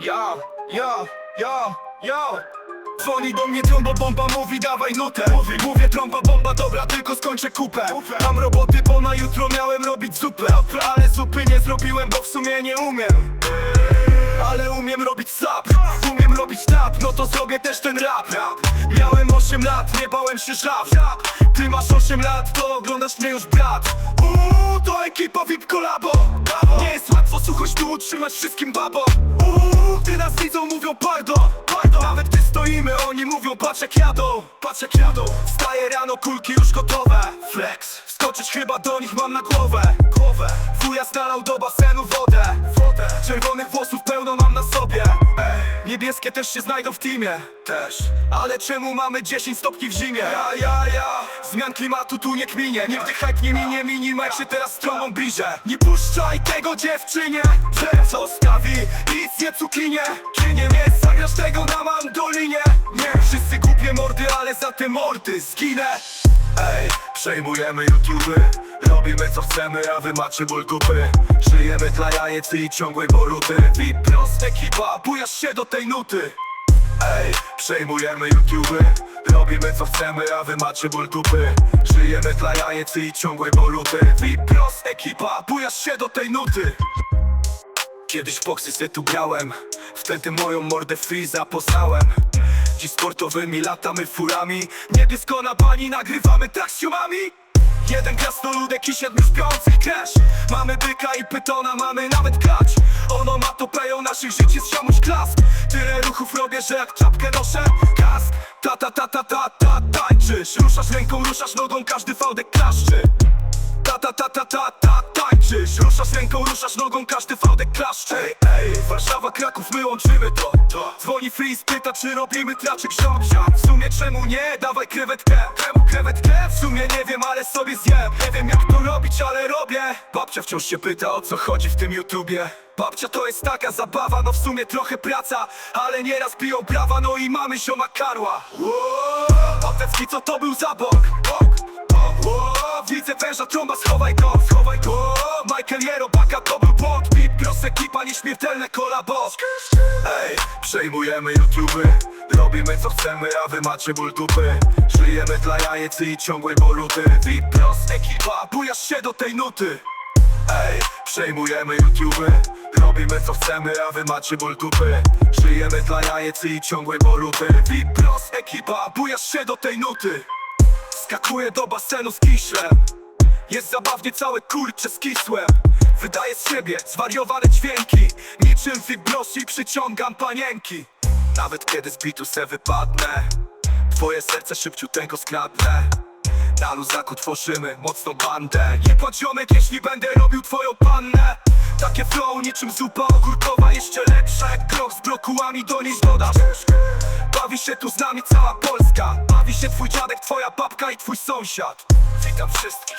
Ja, ja, ja, ja Dzwoni do mnie tromba bomba, mówi dawaj nutę. Mówi, mówię tromba bomba, dobra, tylko skończę kupę. Mam roboty, bo na jutro miałem robić zupę. Ale zupy nie zrobiłem, bo w sumie nie umiem. Ale umiem robić sap, robić tap, no to zrobię też ten rap. Miałem 8 lat, nie bałem się żab Ty masz 8 lat, to oglądasz mnie już brat. Uuu, to ekipa VIP kolabo. Nie jest łatwo suchość tu utrzymać wszystkim babom Uuu, ty nas widzą, mówią pardon Nawet gdy stoimy, oni mówią patrz jak jadą Patrz jak jadą Wstaję rano, kulki już gotowe. Flex Skoczyć chyba do nich mam na głowę. Głowę. Wuja znalał do basenu Wodę Niebieskie też się znajdą w teamie. Też. Ale czemu mamy 10 stopni w zimie? Ja, ja, ja. Zmian klimatu tu nie kminie. Nigdy hype nie minie, minimak się teraz stromą bliżej. Nie puszczaj tego dziewczynie. Co stawi nic nie cukinie. Czy nie nie zagrasz tego na mandolinie Nie, wszyscy głupie mordy, ale za te mordy zginę Ej, przejmujemy YouTube Robimy co chcemy, a wy macie ból dupy. Żyjemy dla jajec i ciągłej boruty VIP prost ekipa, bujasz się do tej nuty. Ej, przejmujemy YouTube Robimy co chcemy, a wy macie ból dupy. Żyjemy dla jajec i ciągłej boruty VIP prost ekipa, bujasz się do tej nuty. Kiedyś boksy tu grałem Wtedy moją mordę Freeza poznałem Dziś sportowymi latamy furami. Niebiesko na bani nagrywamy tak z siomami Jeden krasnoludek i siedmiu śpiących crash Mamy byka i pytona, mamy nawet klacz. Onomatopeją naszych żyć jest ziomuś klask Tyle ruchów robię, że jak czapkę noszę Kask, ta ta ta ta ta ta tańczysz. Ruszasz ręką, ruszasz nogą, każdy fałdek klaszczy ta ta ta ta ta ta tańczysz. Ruszasz ręką, ruszasz nogą, każdy fałdek klaszcze. Ej, ej, Warszawa, Kraków, my łączymy to, to. Dzwoni Freeze, pyta czy robimy traczek ziom, ziom. W sumie czemu nie, dawaj krewetkę. Czemu krewetkę? W sumie nie wiem, ale sobie zjem. Nie wiem jak to robić, ale robię. Babcia wciąż się pyta o co chodzi w tym YouTubie? Babcia to jest taka zabawa, no w sumie trochę praca Ale nieraz biją brawa, no i mamy zioma Karła. Otecki, co to był za bok? Trąba, schowaj go, schowaj Michael Jerobaka, to był błąd. Beat, pros, ekipa, nieśmiertelne kolabo. Ej, przejmujemy YouTube Robimy co chcemy, a wy macie ból dupy. Żyjemy dla jajec i ciągłej boruty Beat, pros, ekipa, bujasz się do tej nuty. Ej, przejmujemy YouTube Robimy co chcemy, a wy macie ból dupy. Żyjemy dla jajec i ciągłej boruty VIP Pros, ekipa, bujasz się do tej nuty. Skakuję do basenu z kiślem Jest zabawnie całe kurcze z kisłem. Wydaję z siebie zwariowane dźwięki. Niczym wibros i przyciągam panienki. Nawet kiedy z bitu se wypadnę Twoje serce szybciuteńko skradnę. Na luzaku tworzymy mocną bandę. Nie płaciomek, jeśli będę robił twoją pannę. Takie flow niczym zupa ogórkowa Jeszcze lepsza jak krok z brokułami do niej dodasz Bawi się tu z nami cała Polska. Bawi się twój dziadek, twoja babka i twój sąsiad Witam wszystkich